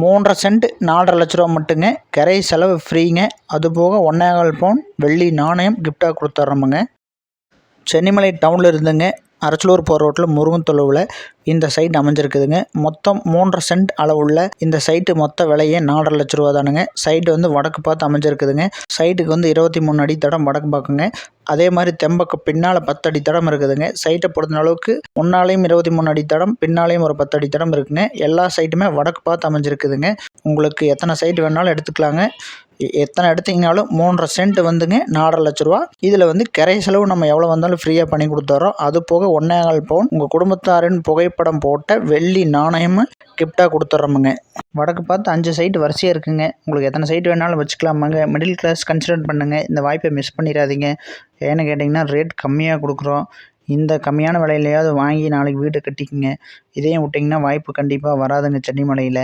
மூன்றரை சென்ட் நாலரை லட்ச ரூபா மட்டுங்க. கிரை செலவு ஃப்ரீங்க அதுபோக ஒன்றேகால் பவுன் வெள்ளி நாணயம் கிஃப்டாக கொடுத்துட்றோமுங்க சென்னிமலை டவுனில் இருந்துங்க. அரச்சலூர் போகிற ரோட்டில் முருகன் தொழுவில் இந்த சைட் அமைஞ்சிருக்குதுங்க. மொத்தம் மூன்றரை சென்ட் அளவுள்ள இந்த சைட்டு மொத்த விலையே நாலரை லட்ச ரூபா தானுங்க. சைட்டு வந்து வடக்கு பார்த்து அமைஞ்சிருக்குதுங்க. சைட்டுக்கு வந்து இருபத்தி மூணு அடி தடம் வடக்கு பார்க்குங்க. அதே மாதிரி தெம்பக்கு பின்னால் பத்து அடி தடம் இருக்குதுங்க. சைட்டை பொறுத்த அளவுக்கு முன்னாலேயும் இருபத்தி மூணு அடி தடம் பின்னாலேயும் ஒரு பத்து அடி தடம் இருக்குங்க. எல்லா சைட்டுமே வடக்கு பார்த்து அமைஞ்சிருக்குதுங்க. உங்களுக்கு எத்தனை சைட் வேணாலும் எடுத்துக்கலாங்க. எத்தனை எடுத்தீங்கனாலும் மூன்றரை சென்ட் வந்துங்க நாலரை லட்ச ரூபா. இதில் வந்து கரை செலவு நம்ம எவ்வளோ வந்தாலும் ஃப்ரீயாக பண்ணி கொடுத்துட்றோம் அது போக ஒன்னேகால் பவுன் உங்கள் குடும்பத்தாரின் புகைப்படம் போட்ட வெள்ளி நாணயமும் கிஃப்டாக கொடுத்துட்றோமுங்க வடக்கு பார்த்து அஞ்சு சைட் வரிசையாக இருக்குங்க. உங்களுக்கு எத்தனை சைட் வேணாலும் வச்சுக்கலாமாங்க. மிடில் கிளாஸ் கன்சிடர் பண்ணுங்கள் இந்த வாய்ப்பை மிஸ் பண்ணிடாதீங்க. ஏன்னு கேட்டிங்கன்னா ரேட் கம்மியாக கொடுக்குறோம். இந்த கம்மியான விலையிலையாவது வாங்கி நாளைக்கு வீடு கட்டிக்குங்க. இதையும் விட்டிங்கன்னா வாய்ப்பு கண்டிப்பாக வராதுங்க சென்னிமலையில்